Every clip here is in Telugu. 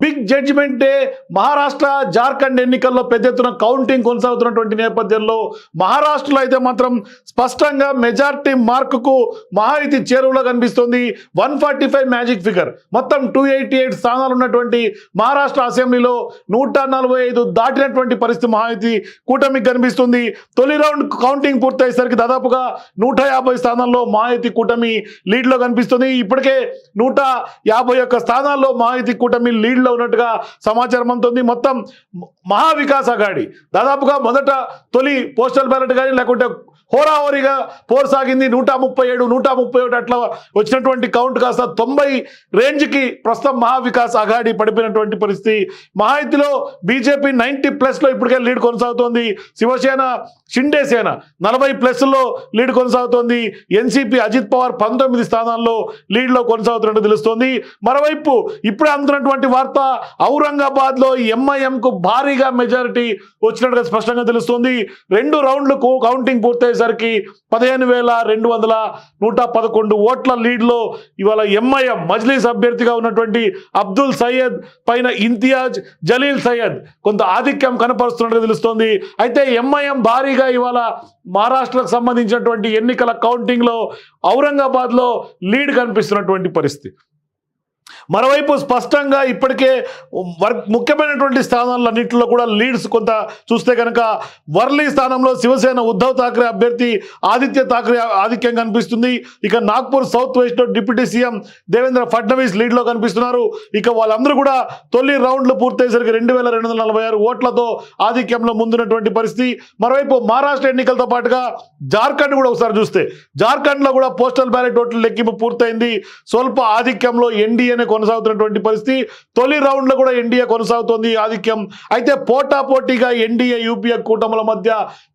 Big judgement day Maharashtra Jharkhand ఎన్నికల్లో పెద్ద ఎత్తున కౌంటింగ్ కొనసాగుతున్నటువంటి నేపథ్యంలో మహారాష్ట్రలో అయితే మాత్రం స్పష్టంగా మెజార్టీ మార్కుకు మహాయుతి చేరువలో కనిపిస్తుంది. One forty five magic figure మొత్తం టూ ఎయిటీ ఎయిట్ స్థానాలు ఉన్నటువంటి మహారాష్ట్ర అసెంబ్లీలో నూట నలభై ఐదు దాటినటువంటి పరిస్థితి మహాయుతి కూటమికి కనిపిస్తుంది. తొలి రౌండ్ కౌంటింగ్ పూర్తయ్యేసరికి దాదాపుగా నూట యాభై స్థానాల్లో మహాయుతి కూటమి లీడ్లో కనిపిస్తుంది. ఇప్పటికే నూట యాభై ఒక్క స్థానాల్లో మహాయుతి కూటమి లీడ్లో ఉన్నట్టుగా సమాచారం అందుతుంది. మొత్తం మహావికాస్ అఘాడి దాదాపుగా మొదట తొలి పోస్టల్ బ్యాలెట్ కానీ లేకుంటే హోరాహోరీగా పోరు సాగింది నూట ముప్పై ఏడు నూట ముప్పై ఒకటి అట్లా వచ్చినటువంటి కౌంట్ కాస్త తొంభై రేంజ్కి ప్రస్తుతం మహావికాస్ అఘాడి పడిపోయినటువంటి పరిస్థితి. మహాయితిలో బీజేపీ నైంటీ ప్లస్లో ఇప్పటికే లీడ్ కొనసాగుతోంది. శివసేన షిండే సేన నలభై ప్లస్లో లీడ్ కొనసాగుతోంది. ఎన్సీపీ అజిత్ పవార్ పంతొమ్మిది స్థానాల్లో లీడ్లో కొనసాగుతున్నట్టు తెలుస్తోంది. మరోవైపు ఇప్పుడే అందుతున్నటువంటి వార్త ఔరంగాబాద్లో ఎంఐఎంకు భారీగా మెజారిటీ వచ్చినట్టుగా స్పష్టంగా తెలుస్తోంది. రెండు రౌండ్లకు కౌంటింగ్ పూర్తయ్యేసరికి పదిహేను వేల రెండు వందల నూట పదకొండు ఓట్ల లీడ్లో ఇవాళ ఎంఐఎం మజ్లీస్ అభ్యర్థిగా ఉన్నటువంటి అబ్దుల్ సయ్యద్ పైన ఇంతియాజ్ జలీల్ సయ్యద్ కొంత ఆధిక్యం కనపరుస్తున్నట్టుగా తెలుస్తోంది. అయితే ఎంఐఎం భారీగా ఇవాళ మహారాష్ట్రకు సంబంధించినటువంటి ఎన్నికల కౌంటింగ్లో ఔరంగాబాద్లో లీడ్ కనిపిస్తున్నటువంటి పరిస్థితి. మరోవైపు స్పష్టంగా ఇప్పటికే వర్క్ ముఖ్యమైనటువంటి స్థానాలన్నింటిలో కూడా లీడ్స్ కొంత చూస్తే కనుక వర్లీ స్థానంలో శివసేన ఉద్ధవ్ థాక్రే అభ్యర్థి ఆదిత్య థాక్రే ఆధిక్యం కనిపిస్తుంది. ఇక నాగ్పూర్ సౌత్ వెస్ట్లో డిప్యూటీ సీఎం దేవేంద్ర ఫడ్నవీస్ లీడ్లో కనిపిస్తున్నారు. ఇక వాళ్ళందరూ కూడా తొలి రౌండ్లు పూర్తయ్యేసరికి రెండు వేల రెండు వందల నలభై ఆరు ఓట్లతో ఆధిక్యంలో ముందున్నటువంటి పరిస్థితి. మరోవైపు మహారాష్ట్ర ఎన్నికలతో పాటుగా జార్ఖండ్ కూడా ఒకసారి చూస్తే. జార్ఖండ్లో కూడా పోస్టల్ బ్యాలెట్ ఓట్ల లెక్కింపు పూర్తయింది. స్వల్ప ఆధిక్యంలో ఎన్డీఏనే కొనసాగుతున్నటువంటి పరిస్థితి. తొలి రౌండ్లో కూడా ఎన్డీఏ కొనసాగుతోంది ఆధిక్యం. అయితే పోటా పోటీగా ఎన్డీఏ యూపీఏ కూటముల మధ్య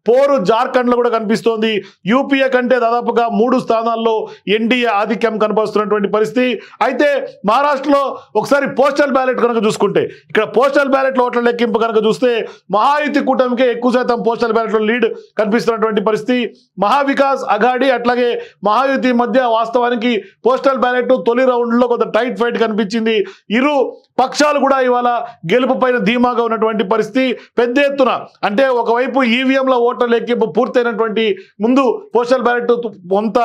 పోరు జార్ఖండ్లో కూడా కనిపిస్తోంది. యూపీఏ కంటే దాదాపుగా మూడు స్థానాల్లో ఎన్డీఏ ఆధిక్యం కనపరుస్తున్నటువంటి పరిస్థితి. అయితే మహారాష్ట్రలో ఒకసారి పోస్టల్ బ్యాలెట్ కనుక చూసుకుంటే ఇక్కడ పోస్టల్ బ్యాలెట్ ఓట్ల లెక్కింపు కనుక చూస్తే మహాయుతి కూటమికే ఎక్కువ శాతం పోస్టల్ బ్యాలెట్లో లీడ్ కనిపిస్తున్నటువంటి పరిస్థితి. మహావికాస్ అఘాడి అట్లాగే మహాయుతి మధ్య వాస్తవానికి పోస్టల్ బ్యాలెట్ తొలి రౌండ్లో కొంత టైట్ ఫైట్ కనిపించింది. ఇరు పక్షాలు కూడా ఇవాళ గెలుపు పైన ధీమాగా ఉన్నటువంటి పరిస్థితి పెద్ద ఎత్తున. అంటే ఒకవైపు ఈవీఎంల ఓటర్ల లెక్కింపు పూర్తయినటువంటి ముందు పోస్టల్ బ్యాలెట్ కొంత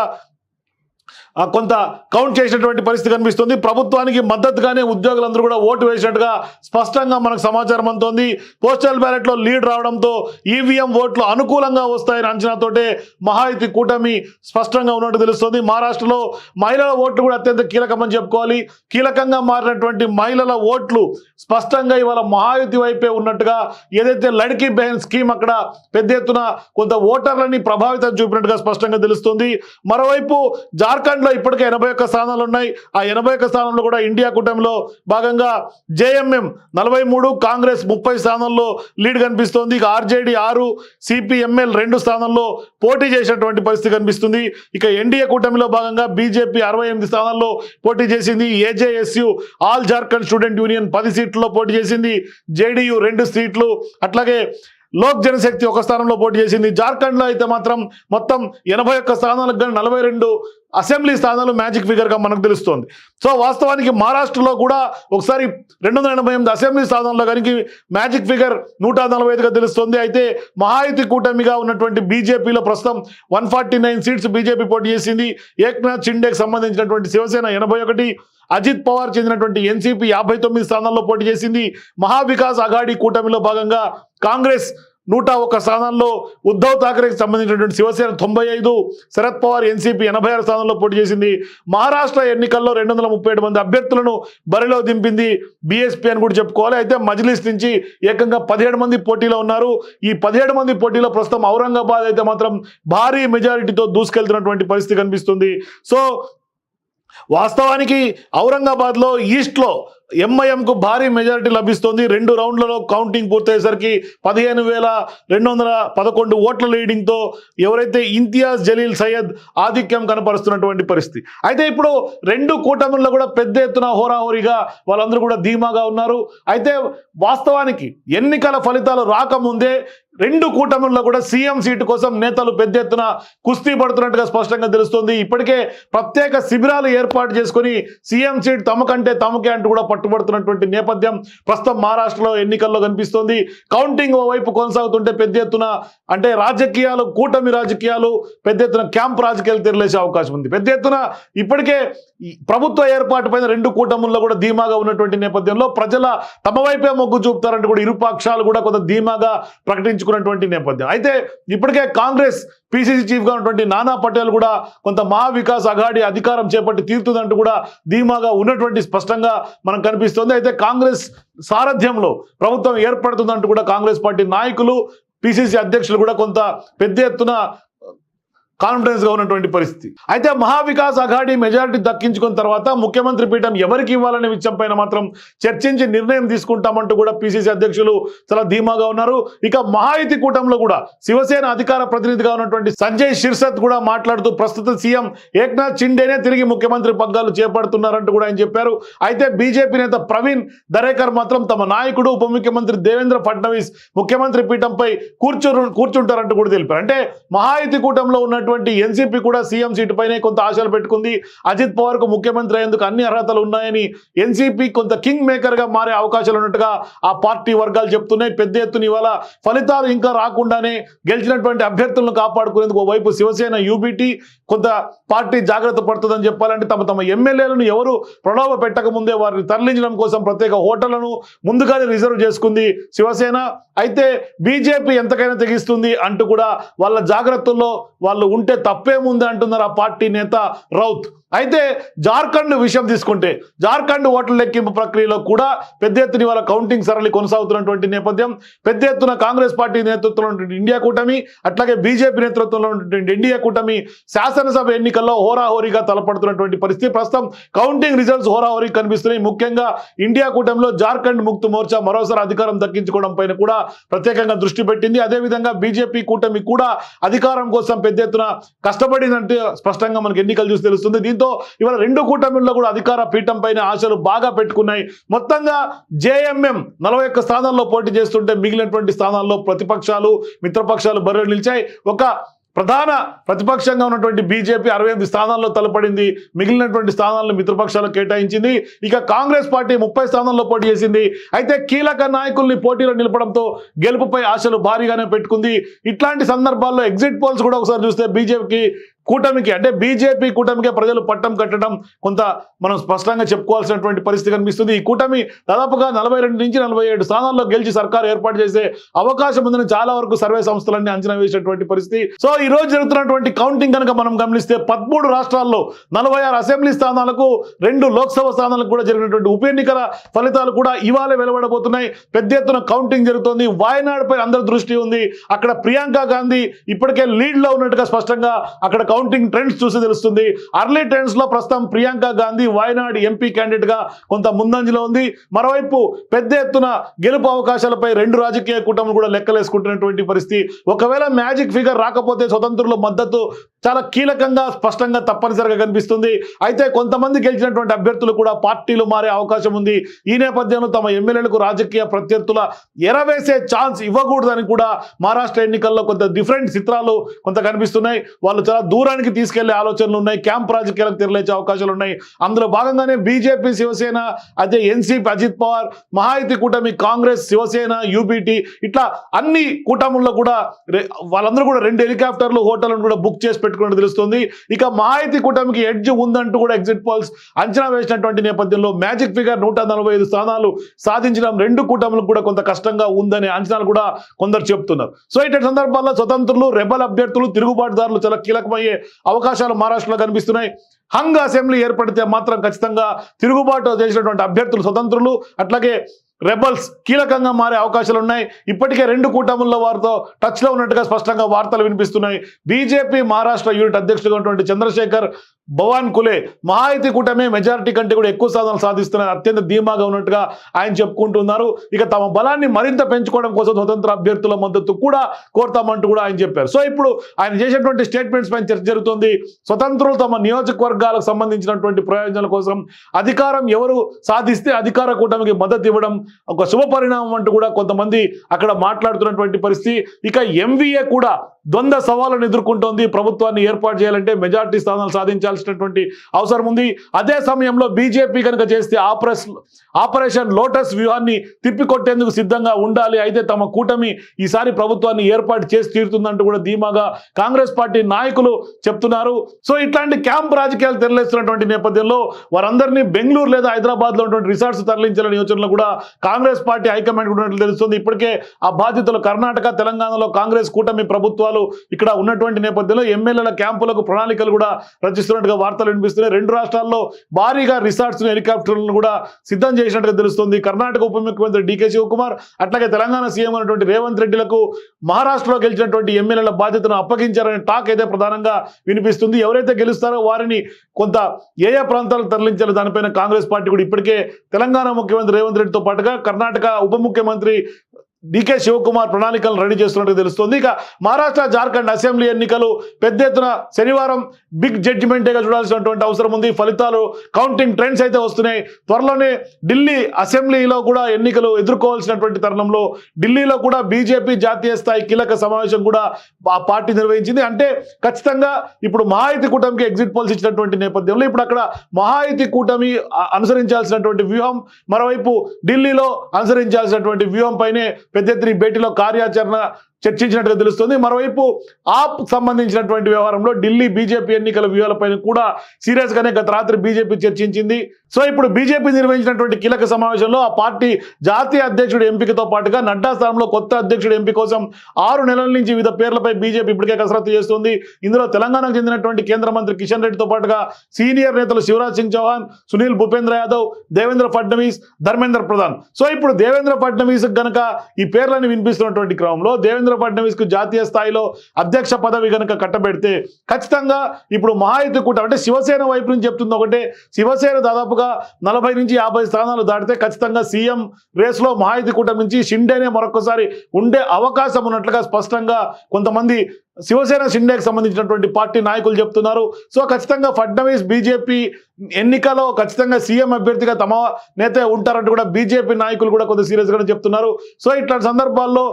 కొంత కౌంట్ చేసినటువంటి పరిస్థితి కనిపిస్తుంది. ప్రభుత్వానికి మద్దతుగానే ఉద్యోగులందరూ కూడా ఓటు వేసినట్టుగా స్పష్టంగా మనకు సమాచారం అందుతోంది. పోస్టల్ బ్యాలెట్లో లీడ్ రావడంతో ఈవీఎం ఓట్లు అనుకూలంగా వస్తాయని అంచనాతోటే మహాయుతి కూటమి స్పష్టంగా ఉన్నట్టు తెలుస్తుంది. మహారాష్ట్రలో మహిళల ఓట్లు కూడా అత్యంత కీలకమని చెప్పుకోవాలి. కీలకంగా మారినటువంటి మహిళల ఓట్లు స్పష్టంగా ఇవాళ మహాయుతి వైపే ఉన్నట్టుగా ఏదైతే లడ్కీ బెహన్ స్కీమ్ అక్కడ పెద్ద ఎత్తున కొంత ఓటర్లని ప్రభావితం చూపినట్టుగా స్పష్టంగా తెలుస్తుంది. మరోవైపు జార్ఖండ్ జార్ఖండ్లో ఇప్పటికే ఎనభై ఒక్క స్థానాలు ఉన్నాయి. ఆ ఎనభై ఒక్క స్థానంలో కూడా ఇండియా కూటమిలో భాగంగా జేఎంఎం నలభై మూడు కాంగ్రెస్ ముప్పై స్థానంలో లీడ్ కనిపిస్తోంది. ఇక ఆర్జేడీ ఆరు సిపిఎంఎల్ రెండు స్థానంలో పోటీ చేసినటువంటి పరిస్థితి కనిపిస్తుంది. ఇక ఎన్డీఏ కూటమిలో భాగంగా బీజేపీ అరవై ఎనిమిది స్థానాల్లో పోటీ చేసింది. AJSU all Jharkhand student union పది సీట్లలో పోటీ చేసింది. జేడీయూ రెండు సీట్లు. అట్లాగే లోక్ జనశక్తి ఒక స్థానంలో పోటీ చేసింది. జార్ఖండ్లో అయితే మాత్రం మొత్తం ఎనభై ఒక్క స్థానాలకు కానీ నలభై రెండు అసెంబ్లీ స్థానాలు మ్యాజిక్ ఫిగర్గా మనకు తెలుస్తోంది. సో వాస్తవానికి మహారాష్ట్రలో కూడా ఒకసారి రెండు వందల ఎనభై ఎనిమిది అసెంబ్లీ స్థానాల్లో కనుక మ్యాజిక్ ఫిగర్ నూట నలభై ఐదుగా తెలుస్తుంది. అయితే మహాయుతి కూటమిగా ఉన్నటువంటి బీజేపీలో ప్రస్తుతం one forty nine seats BJP పోటీ చేసింది. ఏక్నాథ్ షిండేకి సంబంధించినటువంటి శివసేన ఎనభై ఒకటి అజిత్ పవార్ చెందినటువంటి ఎన్సీపీ యాభై తొమ్మిది స్థానాల్లో పోటీ చేసింది. మహావికాస్ అఘాడీ కూటమిలో భాగంగా కాంగ్రెస్ నూట ఒక్క స్థానాల్లో ఉద్ధవ్ థాకరేకి సంబంధించినటువంటి శివసేన తొంభై ఐదు శరద్ పవార్ ఎన్సీపీ ఎనభై ఆరు స్థానాల్లో పోటీ చేసింది. మహారాష్ట్ర ఎన్నికల్లో రెండు వందల ముప్పై ఏడు మంది అభ్యర్థులను బరిలో దింపింది బీఎస్పీ అని కూడా చెప్పుకోవాలి. అయితే మజ్లిస్ నుంచి ఏకంగా పదిహేడు మంది పోటీలో ఉన్నారు. ఈ పదిహేడు మంది పోటీలో ప్రస్తుతం ఔరంగాబాద్ అయితే మాత్రం భారీ మెజారిటీతో దూసుకెళ్తున్నటువంటి పరిస్థితి కనిపిస్తుంది. సో వాస్తవానికి ఔరంగాబాద్లో ఈస్ట్లో ఎంఐఎంకు భారీ మెజారిటీ లభిస్తోంది. రెండు రౌండ్లలో కౌంటింగ్ పూర్తయ్యేసరికి పదిహేను వేల రెండు వందల పదకొండు ఓట్ల లీడింగ్తో ఎవరైతే ఇంతియాజ్ జలీల్ సయ్యద్ ఆధిక్యం కనపరుస్తున్నటువంటి పరిస్థితి. అయితే ఇప్పుడు రెండు కూటమిల్లో కూడా పెద్ద ఎత్తున హోరాహోరీగా వాళ్ళందరూ కూడా ధీమాగా ఉన్నారు. అయితే వాస్తవానికి ఎన్నికల ఫలితాలు రాకముందే రెండు కూటమిల్లో కూడా సీఎం సీటు కోసం నేతలు పెద్ద ఎత్తున కుస్తీ పడుతున్నట్టుగా స్పష్టంగా తెలుస్తోంది. ఇప్పటికే ప్రత్యేక శిబిరాలు ఏర్పాటు చేసుకొని సీఎం సీట్ తమకంటే తమకే అంటూ కూడా పట్టుబడుతున్నటువంటి నేపథ్యం ప్రస్తుతం మహారాష్ట్రలో ఎన్నికల్లో కనిపిస్తోంది. కౌంటింగ్ వైపు కొనసాగుతుంటే పెద్ద ఎత్తున అంటే రాజకీయాలు కూటమి రాజకీయాలు పెద్ద ఎత్తున క్యాంప్ రాజకీయాలు తెరలేసే అవకాశం ఉంది. పెద్ద ఎత్తున ఇప్పటికే ఈ ప్రభుత్వ ఏర్పాటు పైన రెండు కూటముల్లో కూడా ధీమాగా ఉన్నటువంటి నేపథ్యంలో ప్రజల తమ వైపే మొగ్గు చూపుతారంటే కూడా ఇరు పక్షాలు కూడా కొంత ధీమాగా ప్రకటించుకున్నటువంటి నేపథ్యం. అయితే ఇప్పటికే కాంగ్రెస్ పిసిసి చీఫ్గా ఉన్నటువంటి నానా పటేల్ కూడా కొంత మహా వికాస్ అఘాడి అధికారం చేపట్టి తీరుతుందంటూ కూడా ధీమాగా ఉన్నటువంటి స్పష్టంగా మనకు కనిపిస్తుంది. అయితే కాంగ్రెస్ సారథ్యంలో ప్రభుత్వం ఏర్పడుతుందంటూ కూడా కాంగ్రెస్ పార్టీ నాయకులు పిసిసి అధ్యక్షులు కూడా కొంత పెద్ద ఎత్తున కాన్ఫిడెన్స్గా ఉన్నటువంటి పరిస్థితి. అయితే మహావికాస్ అఘాడీ మెజారిటీ దక్కించుకున్న తర్వాత ముఖ్యమంత్రి పీఠం ఎవరికి ఇవ్వాలనే విషయం పైన మాత్రం చర్చించి నిర్ణయం తీసుకుంటామంటూ కూడా పిసిసి అధ్యక్షులు చాలా ధీమాగా ఉన్నారు. ఇక మహాయుతి కూటంలో కూడా శివసేన అధికార ప్రతినిధిగా ఉన్నటువంటి సంజయ్ శిర్సత్ కూడా మాట్లాడుతూ ప్రస్తుత సీఎం ఏక్నాథ్ చిండేనే తిరిగి ముఖ్యమంత్రి పగ్గాలు చేపడుతున్నారంటూ కూడా ఆయన చెప్పారు. అయితే బీజేపీ నేత ప్రవీణ్ దరేకర్ మాత్రం తమ నాయకుడు ఉప ముఖ్యమంత్రి దేవేంద్ర ఫడ్నవీస్ ముఖ్యమంత్రి పీఠంపై కూర్చో కూర్చుంటారంటూ కూడా తెలిపారు. అంటే మహాయుతి కూటంలో ఉన్నటువంటి ఎన్సీపీ కూడా సీఎం సీటు పైనే కొంత ఆశలు పెట్టుకుంది. అజిత్ పవార్కు ముఖ్యమంత్రి అయ్యేందుకు అన్ని అర్హతలు ఉన్నాయని ఎన్సీపీ కొంత కింగ్ మేకర్గా మారే అవకాశాలు ఉన్నట్టుగా ఆ పార్టీ వర్గాలు చెప్తున్నాయి. పెద్ద ఎత్తున ఇవాళ ఫలితాలు ఇంకా రాకుండానే గెలిచినటువంటి అభ్యర్థులను కాపాడుకునేందుకు ఓవైపు శివసేన యూబీటీ కొంత పార్టీ జాగ్రత్త పడుతుందని చెప్పాలంటే తమ తమ ఎమ్మెల్యేలను ఎవరు ప్రలోభ పెట్టక ముందే వారిని తరలించడం కోసం ప్రత్యేక హోటళ్ళను ముందుగానే రిజర్వ్ చేసుకుంది శివసేన. అయితే బీజేపీ ఎంతకైనా తెగిస్తుంది అంటూ కూడా వాళ్ళ జాగ్రత్తల్లో వాళ్ళు ఉంటే తప్పేముంది అంటున్నారు ఆ పార్టీ నేత రౌత్. అయితే జార్ఖండ్ విషయం తీసుకుంటే జార్ఖండ్ ఓట్ల లెక్కింపు ప్రక్రియలో కూడా పెద్ద ఎత్తున ఇవాళ కౌంటింగ్ సరళి కొనసాగుతున్నటువంటి నేపథ్యం. పెద్ద ఎత్తున కాంగ్రెస్ పార్టీ నేతృత్వంలో ఉన్నటువంటి ఇండియా కూటమి అట్లాగే బీజేపీ నేతృత్వంలో ఉన్నటువంటి ఇండియా కూటమి శాసనసభ ఎన్నికల్లో హోరాహోరీగా తలపడుతున్నటువంటి పరిస్థితి. ప్రస్తుతం కౌంటింగ్ రిజల్ట్స్ హోరాహోరీ కనిపిస్తున్నాయి. ముఖ్యంగా ఇండియా కూటమిలో జార్ఖండ్ ముక్తి మోర్చా మరోసారి అధికారం దక్కించుకోవడం పైన కూడా ప్రత్యేకంగా దృష్టి పెట్టింది. అదేవిధంగా బీజేపీ కూటమి కూడా అధికారం కోసం పెద్ద ఎత్తున కష్టపడిందంటే స్పష్టంగా మనకి ఎన్నికలు చూసి తెలుస్తుంది. దీంతో ఇవాళ రెండు కూటమిల్లో కూడా అధికార పీఠం పైన ఆశలు బాగా పెట్టుకున్నాయి. మొత్తంగా జేఎంఎం నలభై ఒక్క స్థానాల్లో పోటీ చేస్తుంటే మిగిలినటువంటి స్థానాల్లో ప్రతిపక్షాలు మిత్రపక్షాలు బరువు నిలిచాయి. ఒక ప్రధాన ప్రతిపక్షంగా ఉన్నటువంటి బీజేపీ అరవై ఎనిమిది స్థానాల్లో తలపడింది. మిగిలినటువంటి స్థానాలను మిత్రపక్షాలకు కేటాయించింది. ఇక కాంగ్రెస్ పార్టీ ముప్పై స్థానాల్లో పోటీ చేసింది. అయితే కీలక నాయకుల్ని పోటీలో నిలపడంతో గెలుపుపై ఆశలు భారీగానే పెట్టుకుంది. ఇట్లాంటి సందర్భాల్లో ఎగ్జిట్ పోల్స్ కూడా ఒకసారి చూస్తే బీజేపీకి కూటమికి అంటే బీజేపీ కూటమికే ప్రజలు పట్టం కట్టడం కొంత మనం స్పష్టంగా చెప్పుకోవాల్సినటువంటి పరిస్థితి కనిపిస్తుంది. ఈ కూటమి దాదాపుగా నలభై రెండు నుంచి నలభై ఏడు స్థానాల్లో గెలిచి సర్కార్ ఏర్పాటు చేసే అవకాశం ఉందని చాలా వరకు సర్వే సంస్థలన్నీ అంచనా వేసినటువంటి పరిస్థితి. సో ఈ రోజు జరుగుతున్నటువంటి కౌంటింగ్ కనుక మనం గమనిస్తే పదమూడు రాష్ట్రాల్లో నలభై ఆరు అసెంబ్లీ స్థానాలకు రెండు లోక్సభ స్థానాలకు కూడా జరిగినటువంటి ఉప ఎన్నికల ఫలితాలు కూడా ఇవాళ వెలువడబోతున్నాయి. పెద్ద ఎత్తున కౌంటింగ్ జరుగుతోంది. వాయనాడ్ పై అందరి దృష్టి ఉంది. అక్కడ ప్రియాంక గాంధీ ఇప్పటికే లీడ్లో ఉన్నట్టుగా స్పష్టంగా అక్కడ కౌంటింగ్ ట్రెండ్స్ చూసి తెలుస్తుంది. అర్లీ ట్రెండ్స్లో ప్రస్తుతం ప్రియాంక గాంధీ వాయనాడు ఎంపీ క్యాండిడేట్గా కొంత ముందంజలో ఉంది. మరోవైపు పెద్ద ఎత్తున గెలుపు అవకాశాలపై రెండు రాజకీయ కూటములు కూడా లెక్కలేసుకుంటున్నటువంటి పరిస్థితి. ఒకవేళ మ్యాజిక్ ఫిగర్ రాకపోతే స్వతంత్రుల మద్దతు చాలా కీలకంగా స్పష్టంగా తప్పనిసరిగా కనిపిస్తుంది. అయితే కొంతమంది గెలిచినటువంటి అభ్యర్థులు కూడా పార్టీలు మారే అవకాశం ఉంది. ఈ నేపథ్యంలో తమ ఎమ్మెల్యేలకు రాజకీయ ప్రత్యర్థుల ఎరవేసే ఛాన్స్ ఇవ్వకూడదని కూడా మహారాష్ట్ర ఎన్నికల్లో కొంత డిఫరెంట్ చిత్రాలు కొంత కనిపిస్తున్నాయి. వాళ్ళు చాలా దూరానికి తీసుకెళ్ళే ఆలోచనలు ఉన్నాయి. క్యాంప్ రాజకీయాలకు తెరలేచే అవకాశాలు ఉన్నాయి. అందులో భాగంగానే బీజేపీ శివసేన అదే ఎన్సీపీ అజిత్ పవార్ మహాయుతి కూటమి కాంగ్రెస్ శివసేన యూబీటీ ఇట్లా అన్ని కూటముల్లో కూడా వాళ్ళందరూ కూడా రెండు హెలికాప్టర్లు హోటళ్ళను కూడా బుక్ చేసి పెట్టుకున్నట్టు తెలుస్తుంది. ఇక మహాయుతి కూటమికి ఎడ్జ్ ఉందంటూ కూడా ఎగ్జిట్ పోల్స్ అంచనా వేసినటువంటి నేపథ్యంలో మ్యాజిక్ ఫిగర్ నూట నలభై ఐదు స్థానాలు సాధించడం రెండు కూటములకు కూడా కొంత కష్టంగా ఉందనే అంచనాలు కూడా కొందరు చెప్తున్నారు. సో ఇటువంటి సందర్భాల్లో స్వతంత్రులు రెబల్ అభ్యర్థులు తిరుగుబాటుదారులు చాలా కీలకమయ్యే అవకాశాలు మహారాష్ట్రలో కనిపిస్తున్నాయి. హంగ్ అసెంబ్లీ ఏర్పడితే మాత్రం ఖచ్చితంగా తిరుగుబాటు చేసినటువంటి అభ్యర్థులు స్వతంత్రులు అట్లాగే రెబల్స్ కీలకంగా మారే అవకాశాలు ఉన్నాయి ఇప్పటికే రెండు కూటముల్లో వారితో టచ్లో ఉన్నట్టుగా స్పష్టంగా వార్తలు వినిపిస్తున్నాయి. బీజేపీ మహారాష్ట్ర యూనిట్ అధ్యక్షుడుగా ఉన్నటువంటి చంద్రశేఖర్ భవాన్ కులే మహాయతి కూటమి మెజారిటీ కంటే కూడా ఎక్కువ సాధనలు సాధిస్తున్న అత్యంత ధీమాగా ఉన్నట్టుగా ఆయన చెప్పుకుంటున్నారు. ఇక తమ బలాన్ని మరింత పెంచుకోవడం కోసం స్వతంత్ర అభ్యర్థుల మద్దతు కూడా కోరుతామంటూ కూడా ఆయన చెప్పారు. సో ఇప్పుడు ఆయన చేసేటువంటి స్టేట్మెంట్స్ పైన చర్చ జరుగుతుంది. స్వతంత్రులు తమ నియోజకవర్గాలకు సంబంధించినటువంటి ప్రయోజనాల కోసం అధికారం ఎవరు సాధిస్తే అధికార కూటమికి మద్దతు ఇవ్వడం ఒక శుభ పరిణామం అంటూ కూడా కొంతమంది అక్కడ మాట్లాడుతున్నటువంటి పరిస్థితి. ఇక ఎంవీఏ కూడా ద్వంద్వ సవాళ్ళను ఎదుర్కొంటోంది. ప్రభుత్వాన్ని ఏర్పాటు చేయాలంటే మెజార్టీ స్థానాలు సాధించాల్సినటువంటి అవసరం ఉంది. అదే సమయంలో బీజేపీ కనుక చేస్తే ఆపరేషన్ ఆపరేషన్ లోటస్ వ్యూహాన్ని తిప్పికొట్టేందుకు సిద్ధంగా ఉండాలి. అయితే తమ కూటమి ఈసారి ప్రభుత్వాన్ని ఏర్పాటు చేసి తీరుతుందంటూ కూడా ధీమాగా కాంగ్రెస్ పార్టీ నాయకులు చెప్తున్నారు. సో ఇట్లాంటి క్యాంప్ రాజకీయాలు తెరలేస్తున్నటువంటి నేపథ్యంలో వారందరినీ బెంగళూరు లేదా హైదరాబాద్లో ఉన్నటువంటి రిసార్ట్స్ తరలించాలని యోచనలో కూడా కాంగ్రెస్ పార్టీ హైకమాండ్ ఉన్నట్లు తెలుస్తుంది. ఇప్పటికే ఆ బాధ్యతలు కర్ణాటక తెలంగాణలో కాంగ్రెస్ కూటమి ప్రభుత్వాలు ఇక్కడ ఉన్నటువంటి నేపథ్యంలో ఎమ్మెల్యేల క్యాంపులకు ప్రణాళికలు కూడా రచిస్తున్నట్టుగా వార్తలు వినిపిస్తున్నాయి. రెండు రాష్ట్రాల్లో భారీగా రిసార్ట్స్ హెలికాప్టర్లను కూడా సిద్ధం చేసినట్టుగా తెలుస్తుంది. కర్ణాటక ఉప ముఖ్యమంత్రి డికే శివకుమార్ అట్లాగే తెలంగాణ సీఎం అయినటువంటి రేవంత్ రెడ్డిలకు మహారాష్ట్రలో గెలిచినటువంటి ఎమ్మెల్యేల బాధ్యతను అప్పగించారనే టాక్ అయితే ప్రధానంగా వినిపిస్తుంది. ఎవరైతే గెలుస్తారో వారిని కొంత ఏ ఏ ప్రాంతాలకు తరలించాలో దానిపైన కాంగ్రెస్ పార్టీ కూడా ఇప్పటికే తెలంగాణ ముఖ్యమంత్రి రేవంత్ రెడ్డితో పాటుగా కర్ణాటక ఉప ముఖ్యమంత్రి డికే శివకుమార్ ప్రణాళికలు రెడీ చేస్తున్నట్టు తెలుస్తుంది. ఇక మహారాష్ట్ర జార్ఖండ్ అసెంబ్లీ ఎన్నికలు పెద్ద ఎత్తున శనివారం బిగ్ జడ్జిమెంటేగా చూడాల్సినటువంటి అవసరం ఉంది. ఫలితాలు కౌంటింగ్ ట్రెండ్స్ అయితే వస్తున్నాయి. త్వరలోనే ఢిల్లీ అసెంబ్లీలో కూడా ఎన్నికలు ఎదుర్కోవాల్సినటువంటి తరుణంలో ఢిల్లీలో కూడా బీజేపీ జాతీయ స్థాయి కీలక సమావేశం కూడా ఆ పార్టీ నిర్వహించింది. అంటే ఖచ్చితంగా ఇప్పుడు మహాయుతి కూటమికి ఎగ్జిట్ పోల్స్ ఇచ్చినటువంటి నేపథ్యంలో ఇప్పుడు అక్కడ మహాయుతి కూటమి అనుసరించాల్సినటువంటి వ్యూహం మరోవైపు ఢిల్లీలో అనుసరించాల్సినటువంటి వ్యూహం పైనే పెద్ద ఎత్తున ఈ భేటీలో కార్యాచరణ చర్చించినట్టుగా తెలుస్తుంది. మరోవైపు ఆప్ సంబంధించినటువంటి వ్యవహారంలో ఢిల్లీ బీజేపీ ఎన్నికల వ్యూహాలపైన కూడా సీరియస్ గానే గత రాత్రి బీజేపీ చర్చించింది. సో ఇప్పుడు బీజేపీ నిర్వహించినటువంటి కీలక సమావేశంలో ఆ పార్టీ జాతీయ అధ్యక్షుడి ఎంపికతో పాటుగా నడ్డా స్థానంలో కొత్త అధ్యక్షుడి ఎంపిక కోసం ఆరు నెలల నుంచి వివిధ పేర్లపై బీజేపీ ఇప్పటికే కసరత్తు చేస్తుంది. ఇందులో తెలంగాణకు చెందినటువంటి కేంద్ర మంత్రి కిషన్ రెడ్డితో పాటుగా సీనియర్ నేతలు శివరాజ్ సింగ్ చౌహాన్ సునీల్ భూపేంద్ర యాదవ్ దేవేంద్ర ఫడ్నవీస్ ధర్మేంద్ర ప్రధాన్. సో ఇప్పుడు దేవేంద్ర ఫడ్నవీస్ గనక ఈ పేర్లను వినిపిస్తున్నటువంటి క్రమంలో దేవేంద్ర ఫడ్నవీస్కు జాతీయ స్థాయిలో అధ్యక్ష పదవి కనుక కట్టబెడితే ఖచ్చితంగా ఇప్పుడు మహాయుద్ధ కూటమి అంటే శివసేన వైపు నుంచి చెప్తుంది ఒకటే శివసేన దాదాపుగా నలభై నుంచి యాభై స్థానాలు దాటితే ఖచ్చితంగా సీఎం రేస్లో మహాయుద్ధ కూటమి నుంచి షిండేనే మరొకసారి ఉండే అవకాశం ఉన్నట్లుగా స్పష్టంగా కొంతమంది శివసేన షిండేకి సంబంధించినటువంటి పార్టీ నాయకులు చెప్తున్నారు. సో ఖచ్చితంగా ఫడ్నవీస్ బీజేపీ ఎన్నికలో ఖచ్చితంగా సీఎం అభ్యర్థిగా తమ నేత ఉంటారంటూ కూడా బీజేపీ నాయకులు కూడా కొంత సీరియస్ గానే చెప్తున్నారు. సో ఇట్లాంటి సందర్భాల్లో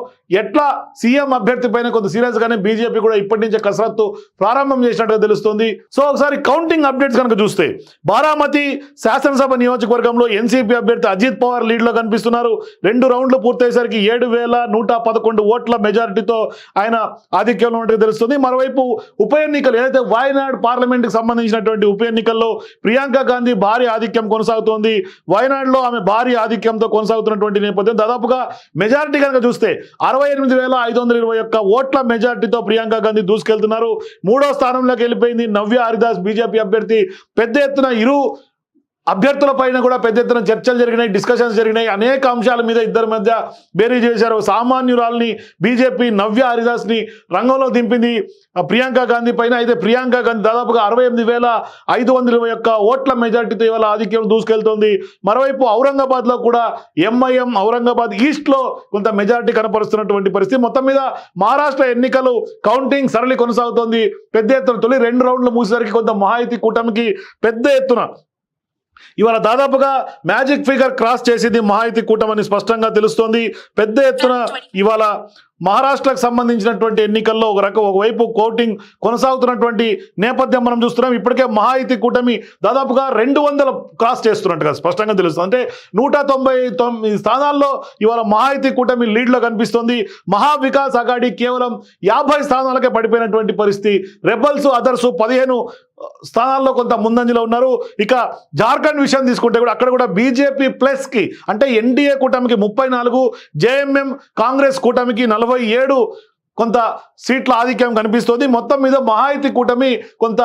ఎట్లా సీఎం అభ్యర్థి పైన కొంత సీరియస్ గానే బీజేపీ కూడా ఇప్పటి నుంచే కసరత్తు ప్రారంభం చేసినట్టుగా తెలుస్తుంది. సో ఒకసారి కౌంటింగ్ అప్డేట్స్ కనుక చూస్తే బారామతి శాసనసభ నియోజకవర్గంలో ఎన్సీపీ అభ్యర్థి అజిత్ పవార్ లీడ్లో కనిపిస్తున్నారు. రెండు రౌండ్లు పూర్తయ్యేసరికి ఏడు వేల నూట పదకొండు ఓట్ల మెజారిటీతో ఆయన ఆధిక్యంలో ఉన్నట్టుగా తెలుస్తుంది. మరోవైపు ఉప ఎన్నికలు ఏదైతే వాయనాడ్ పార్లమెంట్కి సంబంధించినటువంటి ఉప ఎన్నికల్లో ప్రియాంక గాంధీ భారీ ఆధిక్యం కొనసాగుతోంది. వయనాడులో ఆమె భారీ ఆధిక్యంతో కొనసాగుతున్నటువంటి నేపథ్యం దాదాపుగా మెజారిటీ కనుక చూస్తే అరవై ఎనిమిది వేల ఐదు వందల ఇరవై ఒక్క ఓట్ల మెజారిటీతో ప్రియాంక గాంధీ దూసుకెళ్తున్నారు. మూడో స్థానంలోకి వెళ్ళిపోయింది నవ్య హరిదాస్ బీజేపీ అభ్యర్థి. పెద్ద ఎత్తున ఇరు అభ్యర్థుల పైన కూడా పెద్ద ఎత్తున చర్చలు జరిగినాయి డిస్కషన్స్ జరిగినాయి. అనేక అంశాల మీద ఇద్దరి మధ్య బేరీ చేశారు. సామాన్యురాల్ని బీజేపీ నవ్య హరిదాస్ని రంగంలో దింపింది ఆ ప్రియాంక గాంధీ పైన. అయితే ప్రియాంక గాంధీ దాదాపుగా అరవై ఎనిమిది వేల ఐదు వందల యొక్క ఓట్ల మెజార్టీతో ఇవాళ ఆధిక్యం దూసుకెళ్తోంది. మరోవైపు ఔరంగాబాద్లో కూడా ఎంఐఎం ఔరంగాబాద్ ఈస్ట్లో కొంత మెజార్టీ కనపరుస్తున్నటువంటి పరిస్థితి. మొత్తం మీద మహారాష్ట్ర ఎన్నికలు కౌంటింగ్ సరళి కొనసాగుతోంది. పెద్ద ఎత్తున తొలి రెండు రౌండ్లు మూసేసరికి కొంత మహాయితీ కూటమికి పెద్ద ఎత్తున ఇవాళ దాదాపుగా మ్యాజిక్ ఫిగర్ క్రాస్ చేసింది మహాయుతి కూటమని స్పష్టంగా తెలుస్తోంది. పెద్ద ఎత్తున ఇవాళ మహారాష్ట్రకు సంబంధించినటువంటి ఎన్నికల్లో ఒక రకం ఒకవైపు కోటింగ్ కొనసాగుతున్నటువంటి నేపథ్యం మనం చూస్తున్నాం. ఇప్పటికే మహాయితి కూటమి దాదాపుగా రెండు వందల క్రాస్ చేస్తున్నట్టుగా స్పష్టంగా తెలుస్తుంది. అంటే నూట తొంభై స్థానాల్లో ఇవాళ మహాయితి కూటమి లీడ్లో కనిపిస్తోంది. మహావికాస్ అఘాడీ కేవలం యాభై స్థానాలకే పడిపోయినటువంటి పరిస్థితి. రెబల్స్ అదర్స్ పదిహేను స్థానాల్లో కొంత ముందంజలో ఉన్నారు. ఇక జార్ఖండ్ విషయం తీసుకుంటే కూడా అక్కడ కూడా బీజేపీ ప్లస్కి అంటే ఎన్డీఏ కూటమికి ముప్పై నాలుగు జేఎంఎం కాంగ్రెస్ కూటమికి నలభై ఏడు కొంత సీట్ల ఆధిక్యం కనిపిస్తోంది. మొత్తం మీద మహాయితి కూటమి కొంత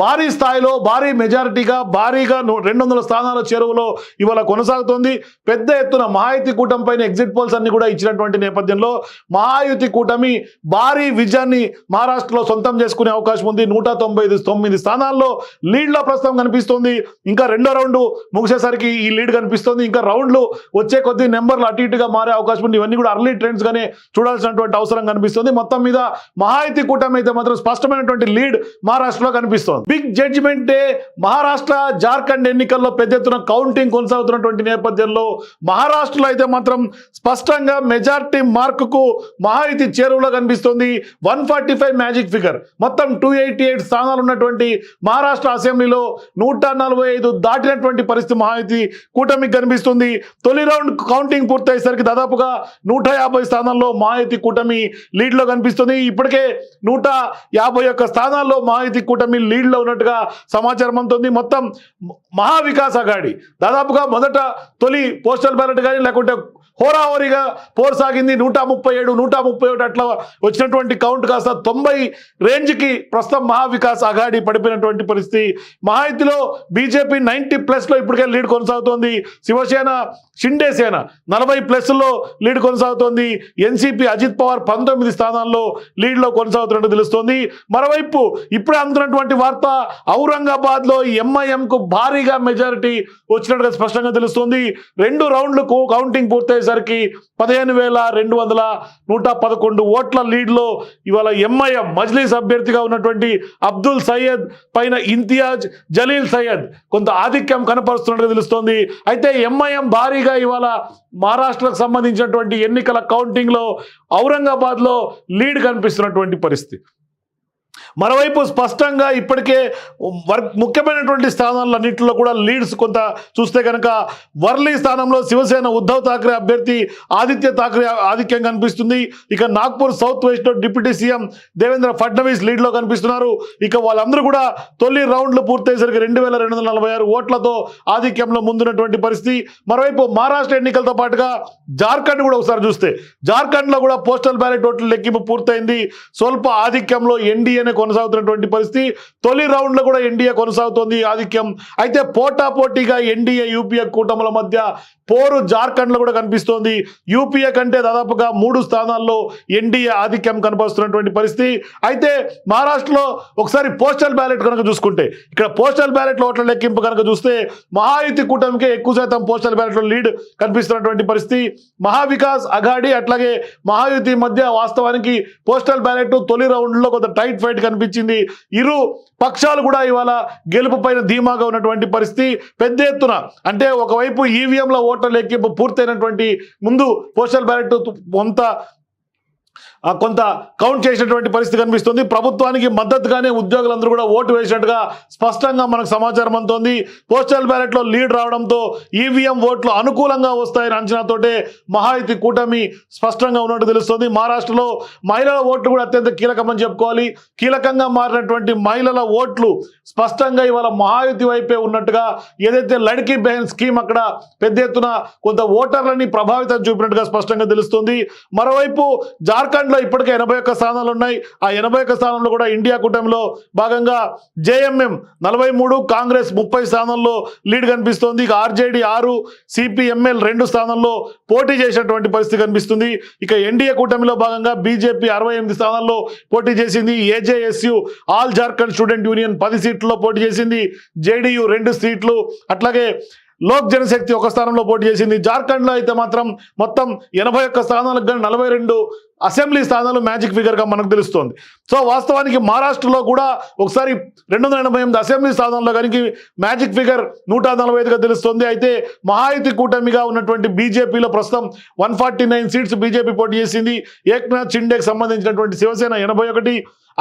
భారీ స్థాయిలో భారీ మెజారిటీగా భారీగా రెండు వందల స్థానాల చెరువులో ఇవాళ కొనసాగుతోంది. పెద్ద ఎత్తున మహాయుతి కూటమి పైన ఎగ్జిట్ పోల్స్ అన్ని కూడా ఇచ్చినటువంటి నేపథ్యంలో మహాయుతి కూటమి భారీ విజయాన్ని మహారాష్ట్రలో సొంతం చేసుకునే అవకాశం ఉంది. నూట తొంభై ఐదు తొమ్మిది స్థానాల్లో లీడ్లో ప్రస్తుతం కనిపిస్తుంది. ఇంకా రెండో రౌండ్ ముగిసేసరికి ఈ లీడ్ కనిపిస్తుంది. ఇంకా రౌండ్లు వచ్చే కొద్ది నెంబర్లు అటు ఇటుగా మారే అవకాశం ఉంది. ఇవన్నీ కూడా అర్లీ ట్రెండ్స్ గానే చూడాల్సినటువంటి అవసరం కనిపిస్తుంది. మొత్తం మీద మహాయుతి కూటమి అయితే మాత్రం స్పష్టమైనటువంటి లీడ్ మహారాష్ట్రలో కనిపిస్తోంది. Big judgement day Maharashtra Jharkhand ఎన్నికల్లో పెద్ద ఎత్తున కౌంటింగ్ కొనసాగుతున్నటువంటి నేపథ్యంలో మహారాష్ట్రలో అయితే మాత్రం స్పష్టంగా మెజార్టీ మార్కుకు మహాయుతి చేరువలో కనిపిస్తుంది. One forty five magic figure మొత్తం టూ ఎయిటీ ఎయిట్ స్థానాలు ఉన్నటువంటి మహారాష్ట్ర అసెంబ్లీలో నూట నలభై ఐదు దాటినటువంటి పరిస్థితి మహాయుతి కూటమికి కనిపిస్తుంది. తొలి రౌండ్ కౌంటింగ్ పూర్తయ్యేసరికి దాదాపుగా నూట యాభై స్థానాల్లో మహాయుతి కూటమి లీడ్లో కనిపిస్తుంది. ఇప్పటికే నూట యాభై ఒక్క స్థానాల్లో మహాయుతి కూటమి లీడ్లో ఉన్నట్టుగా సమాచారం అందుతుంది. మొత్తం మహావికాస్ అఘాడి. దాదాపుగా మొదట తొలి పోస్టల్ బ్యాలెట్ కానీ లేకుంటే హోరాహోరీగా పోరు సాగింది నూట ముప్పై ఏడు నూట ముప్పై ఒకటి అట్లా వచ్చినటువంటి కౌంట్ కాస్త తొంభై రేంజ్కి ప్రస్తుతం మహావికాస్ అఘాడి పడిపోయినటువంటి పరిస్థితి. మహాయితిలో బీజేపీ నైంటీ ప్లస్లో ఇప్పటికే లీడ్ కొనసాగుతోంది. శివసేన షిండే సేన నలభై ప్లస్లో లీడ్ కొనసాగుతోంది. ఎన్సీపీ అజిత్ పవార్ పంతొమ్మిది స్థానాల్లో లీడ్లో కొనసాగుతున్నట్టు తెలుస్తోంది. మరోవైపు ఇప్పుడే అందుతున్నటువంటి వార్త ఔరంగాబాద్లో ఎంఐఎంకు భారీగా మెజారిటీ వచ్చినట్టుగా స్పష్టంగా తెలుస్తోంది. రెండు రౌండ్లు కౌంటింగ్ పూర్తయ్యే వచ్చేసరికి పదిహేను వేల రెండు వందల నూట పదకొండు ఓట్ల లీడ్లో ఇవాళ ఎంఐఎం మజ్లీస్ అభ్యర్థిగా ఉన్నటువంటి అబ్దుల్ సయ్యద్ పైన ఇంతియాజ్ జలీల్ సయ్యద్ కొంత ఆధిక్యం కనపరుస్తున్నట్టుగా తెలుస్తోంది. అయితే ఎంఐఎం భారీగా ఇవాళ మహారాష్ట్రకు సంబంధించినటువంటి ఎన్నికల కౌంటింగ్లో ఔరంగాబాద్లో లీడ్ కనిపిస్తున్నటువంటి పరిస్థితి. మరోవైపు స్పష్టంగా ఇప్పటికే వర్క్ ముఖ్యమైనటువంటి స్థానాలన్నింటిలో కూడా లీడ్స్ కొంత చూస్తే కనుక వర్లీ స్థానంలో శివసేన ఉద్ధవ్ థాక్రే అభ్యర్థి ఆదిత్య థాక్రే ఆధిక్యం కనిపిస్తుంది. ఇక నాగ్పూర్ సౌత్ వెస్ట్లో డిప్యూటీ సీఎం దేవేంద్ర ఫడ్నవీస్ లీడ్లో కనిపిస్తున్నారు. ఇక వాళ్ళందరూ కూడా తొలి రౌండ్లు పూర్తయ్యేసరికి రెండు వేల రెండు వందల నలభై ఆరు ఓట్లతో ఆధిక్యంలో ముందున్నటువంటి పరిస్థితి. మరోవైపు మహారాష్ట్ర ఎన్నికలతో పాటుగా జార్ఖండ్ కూడా ఒకసారి చూస్తే. జార్ఖండ్లో కూడా పోస్టల్ బ్యాలెట్ ఓట్ల లెక్కింపు పూర్తయింది. స్వల్ప ఆధిక్యంలో ఎన్డీఏనే కొనసాగుతున్నటువంటి పరిస్థితి. తొలి రౌండ్లో కూడా ఎన్డీఏ కొనసాగుతోంది ఆధిక్యం. అయితే పోటా పోటీగా ఎన్డీఏ యూపీఏ కూటముల మధ్య పోరు జార్ఖండ్లో కూడా కనిపిస్తోంది. యూపీఏ కంటే దాదాపుగా మూడు స్థానాల్లో ఎన్డీఏ ఆధిక్యం కనపరుస్తున్నటువంటి పరిస్థితి. అయితే మహారాష్ట్రలో ఒకసారి పోస్టల్ బ్యాలెట్ కనుక చూసుకుంటే ఇక్కడ పోస్టల్ బ్యాలెట్ ఓట్ల లెక్కింపు కనుక చూస్తే మహాయుతి కూటమికే ఎక్కువ శాతం పోస్టల్ బ్యాలెట్లో లీడ్ కనిపిస్తున్నటువంటి పరిస్థితి. మహావికాస్ అఘాడి అట్లాగే మహాయుతి మధ్య వాస్తవానికి పోస్టల్ బ్యాలెట్ తొలి రౌండ్లో కొంత టైట్ ఫైట్ కనిపించింది ఇరు పక్షాలు కూడా ఇవాళ గెలుపు పైన ధీమాగా ఉన్నటువంటి పరిస్థితి పెద్ద ఎత్తున. అంటే ఒకవైపు ఈవీఎంల ఓటర్ల లెక్కింపు పూర్తయినటువంటి ముందు పోస్టల్ బ్యాలెట్ కొంత కొంత కౌంట్ చేసినటువంటి పరిస్థితి కనిపిస్తుంది. ప్రభుత్వానికి మద్దతుగానే ఉద్యోగులందరూ కూడా ఓటు వేసినట్టుగా స్పష్టంగా మనకు సమాచారం అందుతోంది. పోస్టల్ బ్యాలెట్లో లీడ్ రావడంతో ఈవీఎం ఓట్లు అనుకూలంగా వస్తాయని అంచనాతోటే మహాయుతి కూటమి స్పష్టంగా ఉన్నట్టు తెలుస్తుంది. మహారాష్ట్రలో మహిళల ఓట్లు కూడా అత్యంత కీలకమని చెప్పుకోవాలి. కీలకంగా మారినటువంటి మహిళల ఓట్లు స్పష్టంగా ఇవాళ మహాయుతి వైపే ఉన్నట్టుగా ఏదైతే లడ్కీ బెహన్ స్కీమ్ అక్కడ పెద్ద ఎత్తున కొంత ఓటర్లని ప్రభావితం చూపినట్టుగా స్పష్టంగా తెలుస్తుంది. మరోవైపు జార్ఖండ్ జార్ఖండ్లో ఇప్పటికే ఎనభై ఒక్క స్థానాలు ఉన్నాయి. ఆ ఎనభై ఒక్క స్థానంలో కూడా ఇండియా కూటమిలో భాగంగా జేఎంఎం నలభై మూడు కాంగ్రెస్ ముప్పై స్థానంలో లీడ్ కనిపిస్తోంది. ఇక ఆర్జేడీ ఆరు సిపిఎంఎల్ రెండు స్థానంలో పోటీ చేసినటువంటి పరిస్థితి కనిపిస్తుంది. ఇక ఎన్డీఏ కూటమిలో భాగంగా బీజేపీ అరవై ఎనిమిది స్థానాల్లో పోటీ చేసింది. AJSU all Jharkhand student union పది సీట్లలో పోటీ చేసింది. జేడీయూ రెండు సీట్లు. అట్లాగే లోక్ జనశక్తి ఒక స్థానంలో పోటీ చేసింది. జార్ఖండ్లో అయితే మాత్రం మొత్తం ఎనభై ఒక్క స్థానాలకు కానీ నలభై రెండు అసెంబ్లీ స్థానాలు మ్యాజిక్ ఫిగర్గా మనకు తెలుస్తోంది. సో వాస్తవానికి మహారాష్ట్రలో కూడా ఒకసారి రెండు వందల ఎనభై ఎనిమిది అసెంబ్లీ స్థానాల్లో కనుక మ్యాజిక్ ఫిగర్ నూట నలభై ఐదుగా తెలుస్తోంది. అయితే మహాయుతి కూటమిగా ఉన్నటువంటి బీజేపీలో ప్రస్తుతం one forty nine seats BJP పోటీ చేసింది. ఏక్నాథ్ షిండేకి సంబంధించినటువంటి శివసేన ఎనభై ఒకటి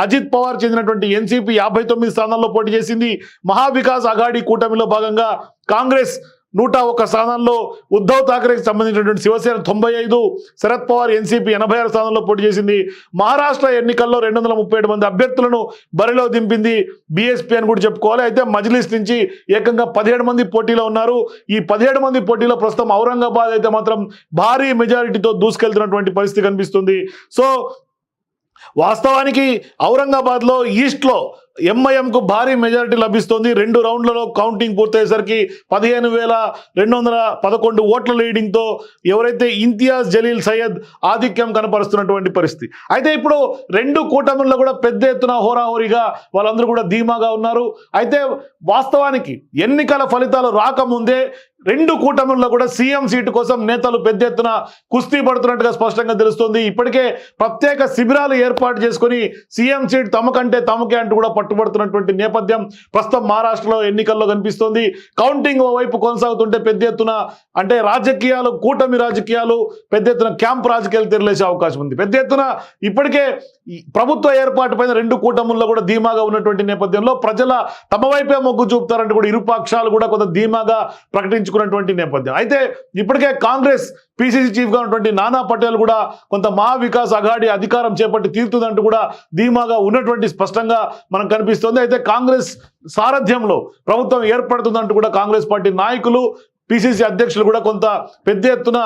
అజిత్ పవార్ చెందినటువంటి ఎన్సీపీ యాభై తొమ్మిది స్థానాల్లో పోటీ చేసింది. మహావికాస్ అఘాడీ కూటమిలో భాగంగా కాంగ్రెస్ నూట ఒక్క స్థానాల్లో ఉద్ధవ్ థాకరేకి సంబంధించినటువంటి శివసేన తొంభై ఐదు శరద్ పవార్ ఎన్సీపీ ఎనభై ఆరు స్థానాల్లో పోటీ చేసింది. మహారాష్ట్ర ఎన్నికల్లో రెండు వందల ముప్పై ఏడు మంది అభ్యర్థులను బరిలో దింపింది బీఎస్పీ అని కూడా చెప్పుకోవాలి. అయితే మజ్లిస్ నుంచి ఏకంగా పదిహేడు మంది పోటీలో ఉన్నారు. ఈ పదిహేడు మంది పోటీలో ప్రస్తుతం ఔరంగాబాద్ అయితే మాత్రం భారీ మెజారిటీతో దూసుకెళ్తున్నటువంటి పరిస్థితి కనిపిస్తుంది. సో వాస్తవానికి ఔరంగాబాద్లో ఈస్ట్లో ఎంఐఎంకు భారీ మెజారిటీ లభిస్తోంది. రెండు రౌండ్లలో కౌంటింగ్ పూర్తయ్యేసరికి పదిహేను వేల రెండు వందల పదకొండు ఓట్ల లీడింగ్తో ఎవరైతే ఇంతియాజ్ జలీల్ సయ్యద్ ఆధిక్యం కనపరుస్తున్నటువంటి పరిస్థితి. అయితే ఇప్పుడు రెండు కూటమిల్లో కూడా పెద్ద ఎత్తున హోరాహోరీగా వాళ్ళందరూ కూడా ధీమాగా ఉన్నారు. అయితే వాస్తవానికి ఎన్నికల ఫలితాలు రాకముందే రెండు కూటమిల్లో కూడా సీఎం సీటు కోసం నేతలు పెద్ద ఎత్తున కుస్తీ పడుతున్నట్టుగా స్పష్టంగా తెలుస్తోంది. ఇప్పటికే ప్రత్యేక శిబిరాలు ఏర్పాటు చేసుకొని సీఎం సీట్ తమకంటే తమకే అంటూ కూడా పట్టుబడుతున్నటువంటి నేపథ్యం ప్రస్తుతం మహారాష్ట్రలో ఎన్నికల్లో కనిపిస్తోంది. కౌంటింగ్ ఓవైపు కొనసాగుతుంటే పెద్ద ఎత్తున అంటే రాజకీయాలు కూటమి రాజకీయాలు పెద్ద ఎత్తున క్యాంప్ రాజకీయాలు తెరలేసే అవకాశం ఉంది. పెద్ద ఎత్తున ఇప్పటికే ఈ ప్రభుత్వ ఏర్పాటు పైన రెండు కూటముల్లో కూడా ధీమాగా ఉన్నటువంటి నేపథ్యంలో ప్రజల తమ వైపే మొగ్గు చూపుతారంటే కూడా ఇరు పక్షాలు కూడా కొంత ధీమాగా ప్రకటించారు ప్రకటించుకున్నటువంటి నేపథ్యం. అయితే ఇప్పటికే కాంగ్రెస్ పిసిసి చీఫ్గా ఉన్నటువంటి నానా పటేల్ కూడా కొంత మహావికాస్ అఘాడి అధికారం చేపట్టి తీరుతుందంటూ కూడా ధీమాగా ఉన్నటువంటి స్పష్టంగా మనకు కనిపిస్తుంది. అయితే కాంగ్రెస్ సారథ్యంలో ప్రభుత్వం ఏర్పడుతుందంటూ కూడా కాంగ్రెస్ పార్టీ నాయకులు పిసిసి అధ్యక్షులు కూడా కొంత పెద్ద ఎత్తున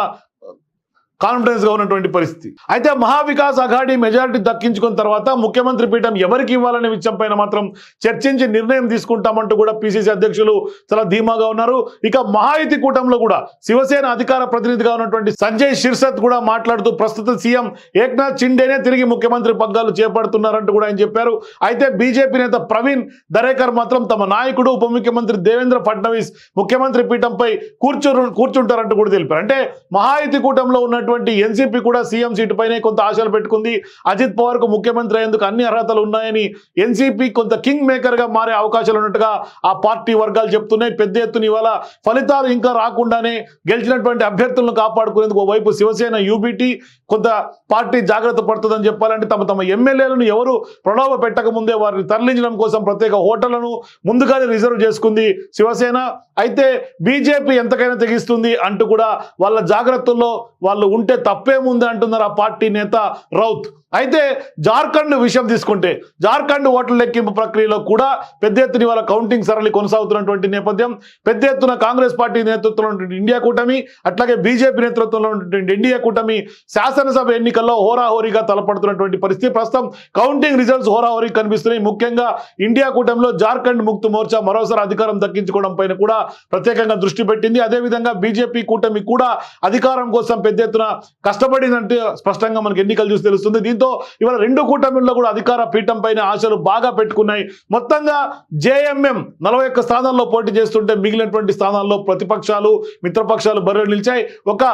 కాన్ఫిడెన్స్గా ఉన్నటువంటి పరిస్థితి. అయితే మహావికాస్ అఘాడీ మెజారిటీ దక్కించుకున్న తర్వాత ముఖ్యమంత్రి పీఠం ఎవరికి ఇవ్వాలనే విషయం పైన మాత్రం చర్చించి నిర్ణయం తీసుకుంటామంటూ కూడా పిసిసి అధ్యక్షులు చాలా ధీమాగా ఉన్నారు. ఇక మహాయుతి కూటంలో కూడా శివసేన అధికార ప్రతినిధిగా ఉన్నటువంటి సంజయ్ శిర్సత్ కూడా మాట్లాడుతూ ప్రస్తుత సీఎం ఏక్నాథ్ చిండేనే తిరిగి ముఖ్యమంత్రి పగ్గాలు చేపడుతున్నారంటూ కూడా ఆయన చెప్పారు. అయితే బీజేపీ నేత ప్రవీణ్ దరేకర్ మాత్రం తమ నాయకుడు ఉప ముఖ్యమంత్రి దేవేంద్ర ఫడ్నవీస్ ముఖ్యమంత్రి పీఠంపై కూర్చో కూర్చుంటారంటూ కూడా తెలిపారు. అంటే మహాయుతి కూటంలో ఉన్నటువంటి ఎన్సీపీ కూడా సీఎం సీటు పైనే కొంత ఆశలు పెట్టుకుంది. అజిత్ పవార్కు ముఖ్యమంత్రి అయ్యేందుకు అన్ని అర్హతలు ఉన్నాయని ఎన్సీపీ కొంత కింగ్ మేకర్గా మారే అవకాశాలు ఉన్నట్టుగా ఆ పార్టీ వర్గాలు చెప్తున్నాయి. పెద్ద ఎత్తున ఇవాళ ఫలితాలు ఇంకా రాకుండానే గెలిచినటువంటి అభ్యర్థులను కాపాడుకునేందుకు ఓవైపు శివసేన యూబీటీ కొంత పార్టీ జాగ్రత్త పడుతుందని చెప్పాలంటే తమ తమ ఎమ్మెల్యేలను ఎవరు ప్రలోభ పెట్టక ముందే వారిని తరలించడం కోసం ప్రత్యేక హోటళ్ళను ముందుగానే రిజర్వ్ చేసుకుంది శివసేన. అయితే బీజేపీ ఎంతకైనా తెగిస్తుంది అంటూ కూడా వాళ్ళ జాగ్రత్తల్లో వాళ్ళు ఉంటే తప్పేముంది అంటున్నారు ఆ పార్టీ నేత రౌత్. అయితే జార్ఖండ్ విషయం తీసుకుంటే జార్ఖండ్ ఓట్ల లెక్కింపు ప్రక్రియలో కూడా పెద్ద ఎత్తున ఇవాళ కౌంటింగ్ సరళి కొనసాగుతున్నటువంటి నేపథ్యం. పెద్ద ఎత్తున కాంగ్రెస్ పార్టీ నేతృత్వంలో ఉన్నటువంటి ఇండియా కూటమి అట్లాగే బీజేపీ నేతృత్వంలో ఉన్నటువంటి ఇండియా కూటమి శాసనసభ ఎన్నికల్లో హోరాహోరీగా తలపడుతున్నటువంటి పరిస్థితి. ప్రస్తుతం కౌంటింగ్ రిజల్ట్స్ హోరాహోరీ కనిపిస్తున్నాయి. ముఖ్యంగా ఇండియా కూటమిలో జార్ఖండ్ ముక్తి మోర్చా మరోసారి అధికారం దక్కించుకోవడం పైన కూడా ప్రత్యేకంగా దృష్టి పెట్టింది. అదేవిధంగా బీజేపీ కూటమి కూడా అధికారం కోసం పెద్ద ఎత్తున కష్టపడిందంటే స్పష్టంగా మనకి ఎన్నికలు చూసి తెలుస్తుంది. దీంతో ఇవాళ రెండు కూటమిల్లో కూడా అధికార పీఠం పైన ఆశలు బాగా పెట్టుకున్నాయి. మొత్తంగా జేఎంఎం నలభై ఒక్క స్థానాల్లో పోటీ చేస్తుంటే మిగిలినటువంటి స్థానాల్లో ప్రతిపక్షాలు మిత్రపక్షాలు బరువు నిలిచాయి. ఒక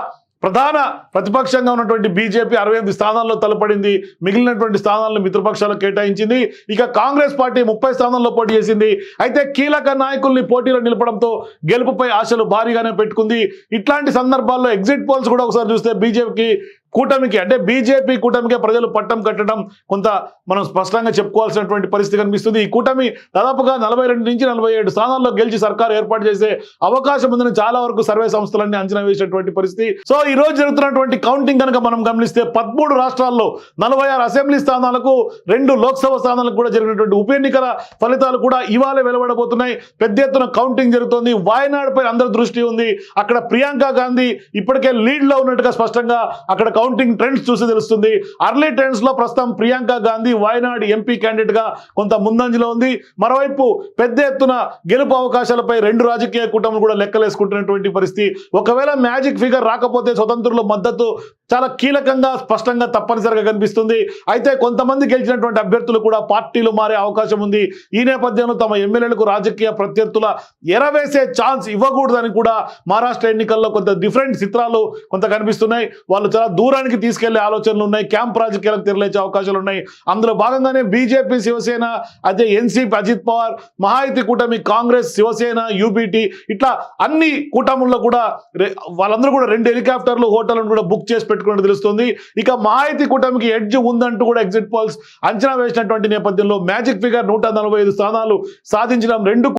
ప్రధాన ప్రతిపక్షంగా ఉన్నటువంటి బీజేపీ అరవై ఎనిమిది స్థానాల్లో తలపడింది. మిగిలినటువంటి స్థానాలను మిత్రపక్షాలకు కేటాయించింది. ఇక కాంగ్రెస్ పార్టీ ముప్పై స్థానాల్లో పోటీ చేసింది. అయితే కీలక నాయకుల్ని పోటీలో నిలపడంతో గెలుపుపై ఆశలు భారీగానే పెట్టుకుంది. ఇట్లాంటి సందర్భాల్లో ఎగ్జిట్ పోల్స్ కూడా ఒకసారి చూస్తే బీజేపీకి కూటమికి అంటే బీజేపీ కూటమికే ప్రజలు పట్టం కట్టడం కొంత మనం స్పష్టంగా చెప్పుకోవాల్సినటువంటి పరిస్థితి కనిపిస్తుంది. ఈ కూటమి దాదాపుగా నలభై రెండు నుంచి నలభై ఏడు స్థానాల్లో గెలిచి సర్కార్ ఏర్పాటు చేసే అవకాశం ఉందని చాలా వరకు సర్వే సంస్థలన్నీ అంచనా వేసినటువంటి పరిస్థితి. సో ఈ రోజు జరుగుతున్నటువంటి కౌంటింగ్ కనుక మనం గమనిస్తే పదమూడు రాష్ట్రాల్లో నలభై ఆరు అసెంబ్లీ స్థానాలకు రెండు లోక్సభ స్థానాలకు కూడా జరిగినటువంటి ఉప ఎన్నికల ఫలితాలు కూడా ఇవాళ వెలువడబోతున్నాయి. పెద్ద ఎత్తున కౌంటింగ్ జరుగుతోంది. వాయనాడ్ పై అందరి దృష్టి ఉంది. అక్కడ ప్రియాంక గాంధీ ఇప్పటికే లీడ్లో ఉన్నట్టుగా స్పష్టంగా అక్కడ కౌంటింగ్ ట్రెండ్స్ చూసి తెలుస్తుంది. అర్లీ ట్రెండ్స్లో ప్రస్తుతం ప్రియాంక గాంధీ వాయనాడ్ ఎంపీ క్యాండిడేట్గా కొంత ముందంజలో ఉంది. మరోవైపు పెద్ద ఎత్తున గెలుపు అవకాశాలపై రెండు రాజకీయ కూటములు కూడా లెక్కలేసుకుంటున్నటువంటి పరిస్థితి. ఒకవేళ మ్యాజిక్ ఫిగర్ రాకపోతే స్వతంత్రుల మద్దతు చాలా కీలకంగా స్పష్టంగా తప్పనిసరిగా కనిపిస్తుంది. అయితే కొంతమంది గెలిచినటువంటి అభ్యర్థులు కూడా పార్టీలు మారే అవకాశం ఉంది. ఈ నేపథ్యంలో తమ ఎమ్మెల్యేలకు రాజకీయ ప్రత్యర్థుల ఎరవేసే ఛాన్స్ ఇవ్వకూడదని కూడా మహారాష్ట్ర ఎన్నికల్లో కొంత డిఫరెంట్ చిత్రాలు కొంత కనిపిస్తున్నాయి. వాళ్ళు చాలా దూరం దూరానికి తీసుకెళ్ళే ఆలోచనలు ఉన్నాయి. క్యాంప్ రాజకీయాలకు తెరలేచే అవకాశాలు ఉన్నాయి. అందులో భాగంగానే బీజేపీ శివసేన అదే ఎన్సీపీ అజిత్ పవార్ మహాయుతి కూటమి కాంగ్రెస్ శివసేన యూపీటీ ఇట్లా అన్ని కూటముల్లో కూడా వాళ్ళందరూ కూడా రెండు హెలికాప్టర్లు హోటళ్ళను కూడా బుక్ చేసి పెట్టుకున్నట్టు తెలుస్తుంది. ఇక మహాయుతి కూటమికి ఎడ్జ్ ఉందంటూ కూడా ఎగ్జిట్ పోల్స్ అంచనా వేసినటువంటి నేపథ్యంలో మ్యాజిక్ ఫిగర్ నూట స్థానాలు సాధించడం రెండు